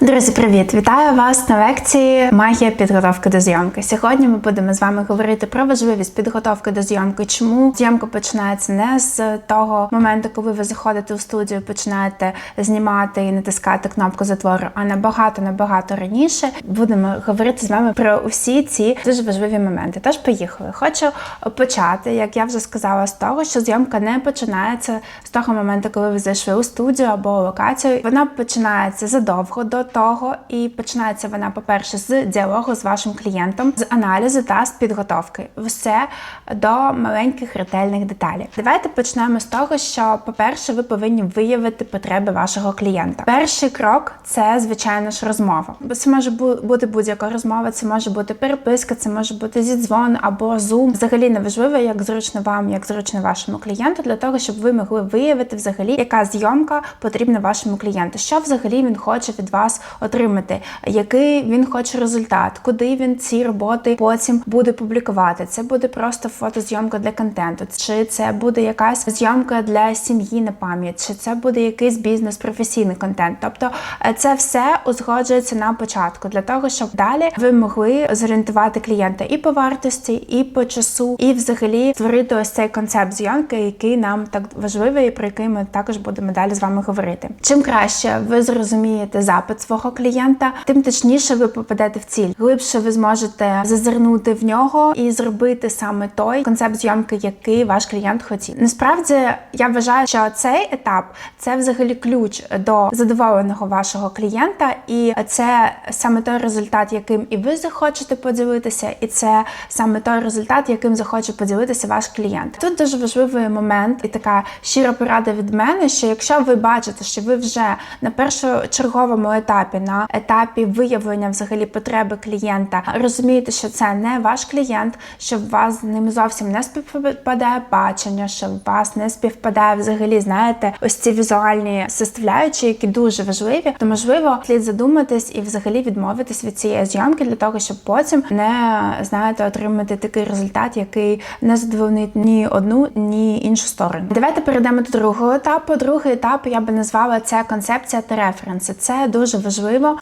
Друзі, привіт! Вітаю вас на лекції Магія підготовки до зйомки. Сьогодні ми будемо з вами говорити про важливість підготовки до зйомки. Чому зйомка починається не з того моменту, коли ви заходите у студію, починаєте знімати і натискати кнопку затвору, а набагато набагато раніше. Будемо говорити з вами про усі ці дуже важливі моменти. Тож поїхали. Хочу почати, як я вже сказала, з того, що зйомка не починається з того моменту, коли ви зайшли у студію або локацію. Вона починається задовго до того, і починається вона, по-перше, з діалогу з вашим клієнтом, з аналізу та з підготовки. Все до маленьких ретельних деталей. Давайте почнемо з того, що, по-перше, ви повинні виявити потреби вашого клієнта. Перший крок це, звичайно ж, розмова. Бо це може бути будь-яка розмова, це може бути переписка, це може бути зідзвон або зум. Взагалі не важливо, як зручно вам, як зручно вашому клієнту, для того, щоб ви могли виявити взагалі, яка зйомка потрібна вашому клієнту, що взагалі він хоче від вас отримати, який він хоче результат, куди він ці роботи потім буде публікувати. Це буде просто фотозйомка для контенту, чи це буде якась зйомка для сім'ї на пам'ять, чи це буде якийсь бізнес, професійний контент. Тобто е, це все узгоджується на початку для того, щоб далі ви могли зорієнтувати клієнта і по вартості, і по часу, і взагалі створити ось цей концепт зйомки, який нам так важливий, і про який ми також будемо далі з вами говорити. Чим краще ви зрозумієте запит свого клієнта, тим точніше ви попадете в ціль. Глибше ви зможете зазирнути в нього і зробити саме той концепт зйомки, який ваш клієнт хотів. Насправді я вважаю, що цей етап це взагалі ключ до задоволеного вашого клієнта, і це саме той результат, яким і ви захочете поділитися, і це саме той результат, яким захоче поділитися ваш клієнт. Тут дуже важливий момент і така щира порада від мене, що якщо ви бачите, що ви вже на першочерговому етапі, на етапі виявлення взагалі потреби клієнта, розумієте, що це не ваш клієнт, що вас з ним зовсім не співпадає бачення, що вас не співпадає взагалі, знаєте, ось ці візуальні составляючі, які дуже важливі, то можливо слід задуматись і взагалі відмовитись від цієї зйомки для того, щоб потім не знаєте отримати такий результат, який не задовольнить ні одну, ні іншу сторону. Давайте перейдемо до другого етапу. Другий етап я би назвала це концепція та референси. Це дуже важливо.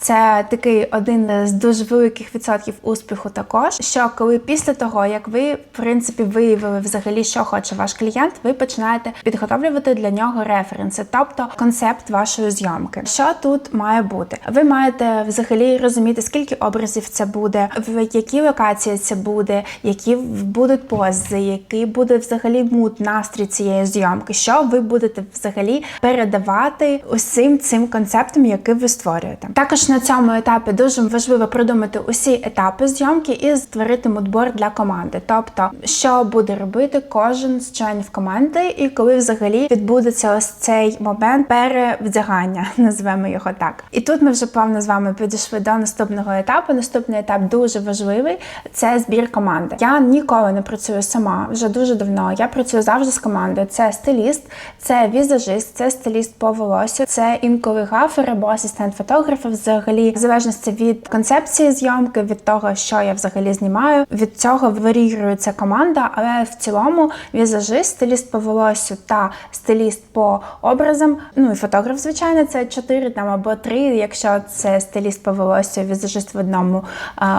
Це такий один з дуже великих відсотків успіху. Також що коли після того, як ви в принципі виявили взагалі, що хоче ваш клієнт, ви починаєте підготовлювати для нього референси, тобто концепт вашої зйомки. Що тут має бути? Ви маєте взагалі розуміти, скільки образів це буде, в якій локації це буде, які будуть пози, який буде взагалі мут, настрій цієї зйомки, що ви будете взагалі передавати усім цим концептом, який ви створюєте. Також на цьому етапі дуже важливо продумати усі етапи зйомки і створити мудборд для команди. Тобто, що буде робити кожен з членів команди, і коли взагалі відбудеться ось цей момент перевдягання, назвемо його так. І тут ми вже плавно з вами підійшли до наступного етапу. Наступний етап дуже важливий це збір команди. Я ніколи не працюю сама вже дуже давно. Я працюю завжди з командою. Це стиліст, це візажист, це стиліст по волосю, це інколи гафер або асистент фотографа. Взагалі, в залежності від концепції зйомки, від того, що я взагалі знімаю, від цього варіюється команда. Але в цілому візажист, стиліст по волосю та стиліст по образам. Ну і фотограф, звичайно, це чотири там або три, якщо це стиліст по волосю, візажист в одному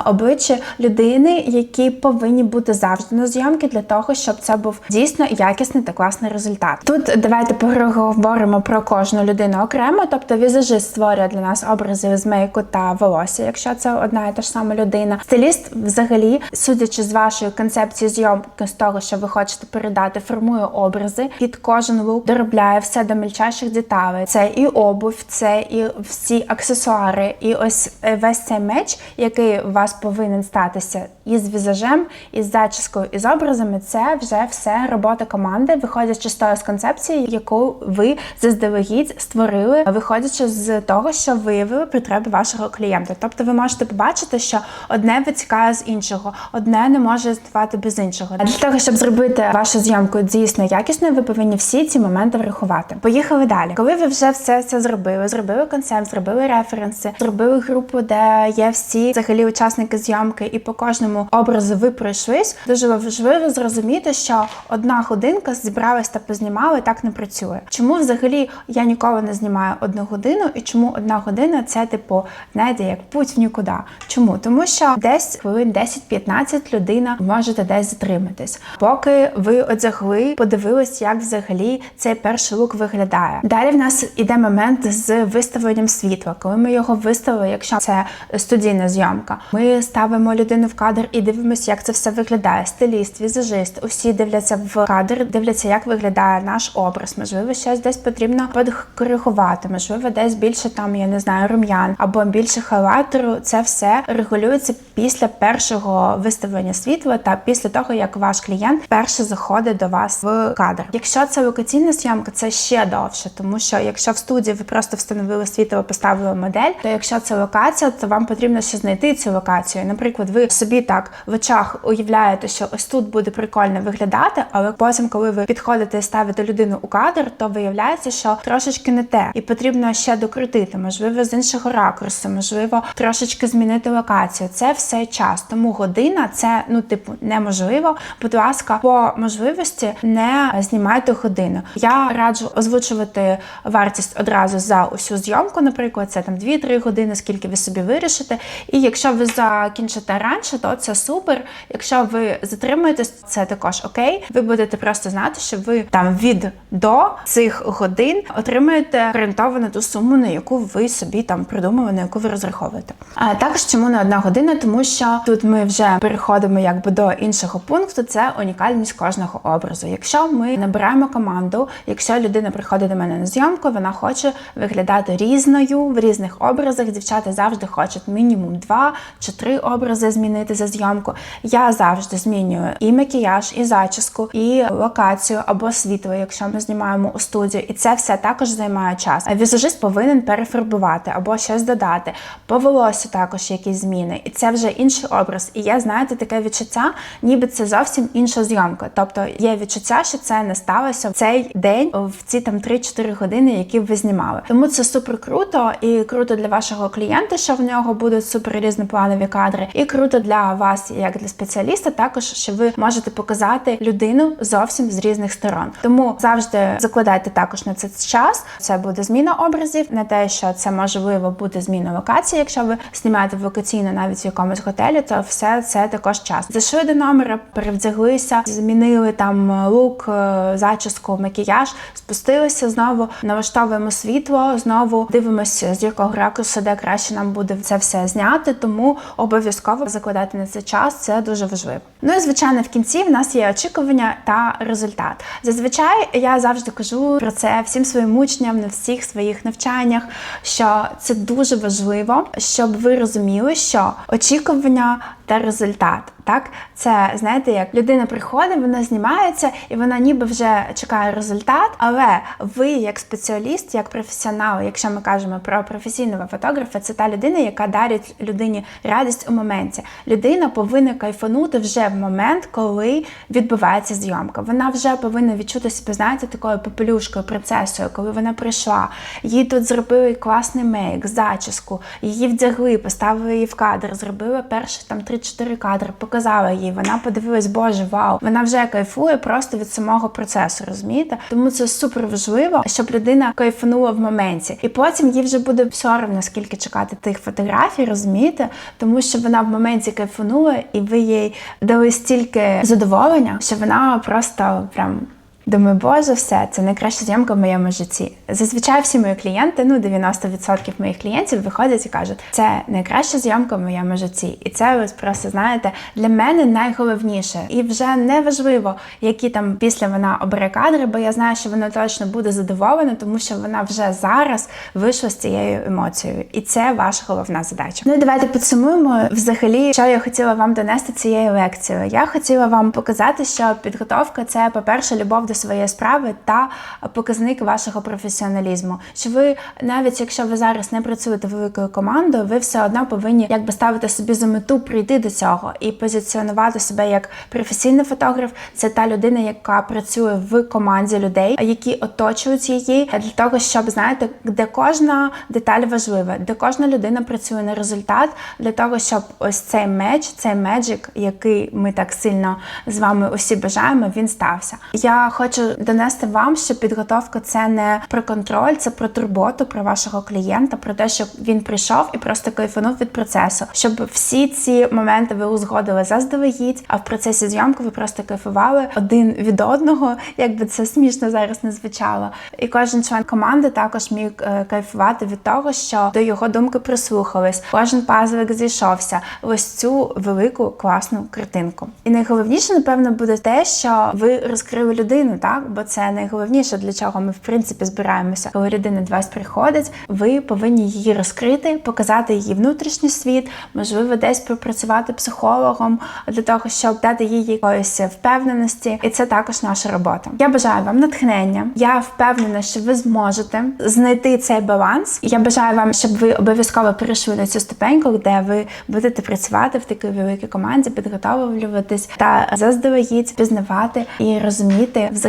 обличчі людини, які повинні бути завжди на зйомки для того, щоб це був дійсно якісний та класний результат. Тут давайте поговоримо про кожну людину окремо. Тобто візажист створює для нас образи змейку мейку та волосся, якщо це одна і та ж сама людина. Стиліст, взагалі, судячи з вашої концепції зйомки, з того, що ви хочете передати, формує образи під кожен лук, доробляє все до мельчайших деталей. Це і обув, це і всі аксесуари, і ось е, весь цей меч, який у вас повинен статися із візажем, із зачіскою, із образами. Це вже все робота команди, виходячи з тої з концепції, яку ви заздалегідь створили, виходячи з того, що виявили потреби вашого клієнта. Тобто, ви можете побачити, що одне витікає з іншого, одне не може існувати без іншого. А для того, щоб зробити вашу зйомку дійсно якісною, ви повинні всі ці моменти врахувати. Поїхали далі. Коли ви вже все це зробили, зробили концепт, зробили референси, зробили групу, де є всі взагалі учасники зйомки, і по кожному образу ви пройшлись. Дуже важливо зрозуміти, що одна годинка зібралась та познімали, так не працює. Чому взагалі я ніколи не знімаю одну годину, і чому одна година це, типу, знаєте, як путь в нікуди. Чому? Тому що десь хвилин 10-15 людина можете десь затриматись, поки ви одягли, подивились, як взагалі цей перший лук виглядає. Далі в нас іде момент з виставленням світла. Коли ми його виставили, якщо це студійна зйомка, ми ставимо людину в кадр і дивимося, як це все виглядає. Стиліст, візажист, усі дивляться в кадр, дивляться, як виглядає наш образ. Можливо, щось десь потрібно підкоригувати, можливо, десь більше там, я не знаю, рум'ян або більше халатору. Це все регулюється після першого виставлення світла та після того, як ваш клієнт перше заходить до вас в кадр. Якщо це локаційна зйомка, це ще довше, тому що якщо в студії ви просто встановили світло, поставили модель, то якщо це локація, то вам потрібно ще знайти цю локацію. Наприклад, ви собі так в очах уявляєте, що ось тут буде прикольно виглядати, але потім, коли ви підходите і ставите людину у кадр, то виявляється, що трошечки не те, і потрібно ще докрутити, можливо, з іншого ракурсу, можливо, трошечки змінити локацію. Це все час. Тому година це ну, типу, неможливо. Будь ласка, по можливості не знімайте годину. Я раджу озвучувати вартість одразу за усю зйомку, наприклад, це там 2-3 години, скільки ви собі вирішите. І якщо ви закінчите раніше, то це супер. Якщо ви затримуєтесь, це також окей. Ви будете просто знати, що ви там від до цих годин отримуєте орієнтовано ту суму, на яку ви собі там придумали, на яку ви розраховуєте. А також чому не одна година, тому що тут ми вже переходимо якби до іншого пункту. Це унікальність кожного образу. Якщо ми набираємо команду, якщо людина приходить до мене на зйомку, вона хоче виглядати різною в різних образах. Дівчата завжди хочуть мінімум два чи три образи змінити за зйомку. Я завжди змінюю і макіяж, і зачіску, і локацію або світло, якщо ми знімаємо у студію, і це все також займає час. А Візажист повинен перефарбувати або щось додати. По волосю також якісь зміни, і це вже інший образ. І є, знаєте, таке відчуття, ніби це зовсім інша зйомка. Тобто є відчуття, що це не сталося в цей день, в ці там 3-4 години, які ви знімали. Тому це супер круто і круто для вашого клієнта, що в нього будуть супер різнопланові кадри, і круто для вас, як для спеціаліста, також що ви можете показати людину зовсім з різних сторон. Тому завжди закладайте також на це час. Це буде зміна образів, не те, що це можливо буде зміна локації. Якщо ви знімаєте локаційно навіть в якомусь готелі, то все це також час. Зайшли до номера, перевдяглися, змінили там лук, е, зачіску, макіяж, спустилися знову, налаштовуємо світло, знову дивимося, з якого ракурсу, де краще нам буде це все зняти. Тому обов'язково закладати на це час. Це дуже важливо. Ну і звичайно, в кінці в нас є очікування та результат. Зазвичай я завжди кажу про це всім своїм учням на всіх своїх навчаннях, що це дуже важливо, щоб ви розуміли, що очікування та результат. Так, це знаєте, як людина приходить, вона знімається і вона ніби вже чекає результат. Але ви, як спеціаліст, як професіонал, якщо ми кажемо про професійного фотографа, це та людина, яка дарить людині радість у моменті. Людина повинна кайфанути вже в момент, коли відбувається зйомка. Вона вже повинна відчути себе, знаєте, такою попелюшкою, принцесою, коли вона прийшла. Їй тут зробили класний мейк, зачіску, її вдягли, поставили її в кадр, зробили перші там 3-4 кадри, показала їй. Вона подивилась, боже, вау! Вона вже кайфує просто від самого процесу, розумієте? Тому це супер важливо, щоб людина кайфанула в моменті. І потім їй вже буде соромно, скільки чекати тих фотографій, розумієте? Тому що вона в моменті кайфанула, і ви їй дали стільки задоволення, що вона просто прям. Думаю, боже, все, це найкраща зйомка в моєму житті. Зазвичай всі мої клієнти, ну 90% моїх клієнтів виходять і кажуть, це найкраща зйомка в моєму житті. І це ось просто знаєте, для мене найголовніше. І вже не важливо, які там після вона обере кадри, бо я знаю, що вона точно буде задоволена, тому що вона вже зараз вийшла з цією емоцією. І це ваша головна задача. Ну і давайте підсумуємо взагалі, що я хотіла вам донести цією лекцією. Я хотіла вам показати, що підготовка це, по-перше, любов до своєї справи та показник вашого професіоналізму. Що ви, навіть якщо ви зараз не працюєте великою командою, ви все одно повинні якби ставити собі за мету прийти до цього і позиціонувати себе як професійний фотограф. Це та людина, яка працює в команді людей, які оточують її для того, щоб знаєте, де кожна деталь важлива, де кожна людина працює на результат для того, щоб ось цей меч, цей меджик, який ми так сильно з вами усі бажаємо, він стався. Я хочу хочу донести вам, що підготовка це не про контроль, це про турботу про вашого клієнта, про те, щоб він прийшов і просто кайфанув від процесу, щоб всі ці моменти ви узгодили заздалегідь, а в процесі зйомки ви просто кайфували один від одного, якби це смішно зараз не звучало. І кожен член команди також міг е, кайфувати від того, що до його думки прислухались. Кожен пазлик зійшовся ось цю велику класну картинку. І найголовніше, напевно, буде те, що ви розкрили людину, так бо це найголовніше, для чого ми в принципі збираємося. Коли людина до вас приходить, ви повинні її розкрити, показати її внутрішній світ, можливо, десь пропрацювати психологом для того, щоб дати їй якоїсь впевненості, і це також наша робота. Я бажаю вам натхнення. Я впевнена, що ви зможете знайти цей баланс. Я бажаю вам, щоб ви обов'язково перейшли на цю ступеньку, де ви будете працювати в такій великій команді, підготовлюватись та заздалегідь пізнавати і розуміти взагалі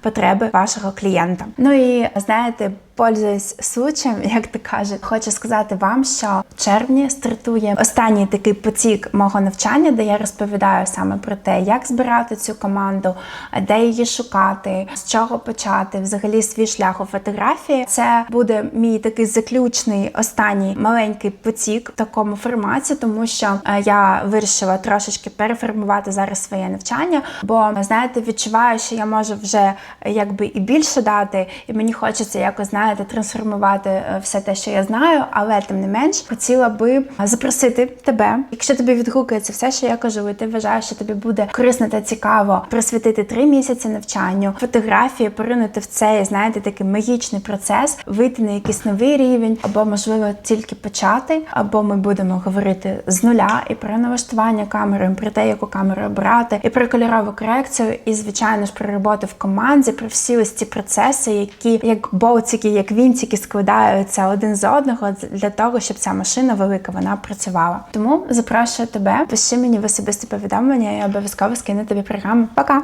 потреби вашого клієнта. Ну і знаєте. Пользуюсь случаєм, як ти кажуть, хочу сказати вам, що в червні стартує останній такий потік мого навчання, де я розповідаю саме про те, як збирати цю команду, де її шукати, з чого почати, взагалі свій шлях у фотографії. Це буде мій такий заключний останній маленький потік в такому форматі, тому що е, я вирішила трошечки переформувати зараз своє навчання, бо знаєте, відчуваю, що я можу вже е, якби і більше дати, і мені хочеться якось знаєте, трансформувати е, все те, що я знаю, але тим не менш хотіла би запросити тебе, якщо тобі відгукується все, що я кажу, і ти вважаєш, що тобі буде корисно та цікаво присвятити три місяці навчанню, фотографії, поринути в цей, знаєте, такий магічний процес, вийти на якийсь новий рівень, або можливо тільки почати, або ми будемо говорити з нуля і про налаштування камери, про те, яку камеру обрати, і про кольорову корекцію, і звичайно ж про роботу в команді, про всі ось ці процеси, які як болтики, як вінтики складаються один з одного для того, щоб ця машина велика вона працювала. Тому запрошую тебе, пиши мені в особисте повідомлення, я обов'язково скину тобі програму. Пока!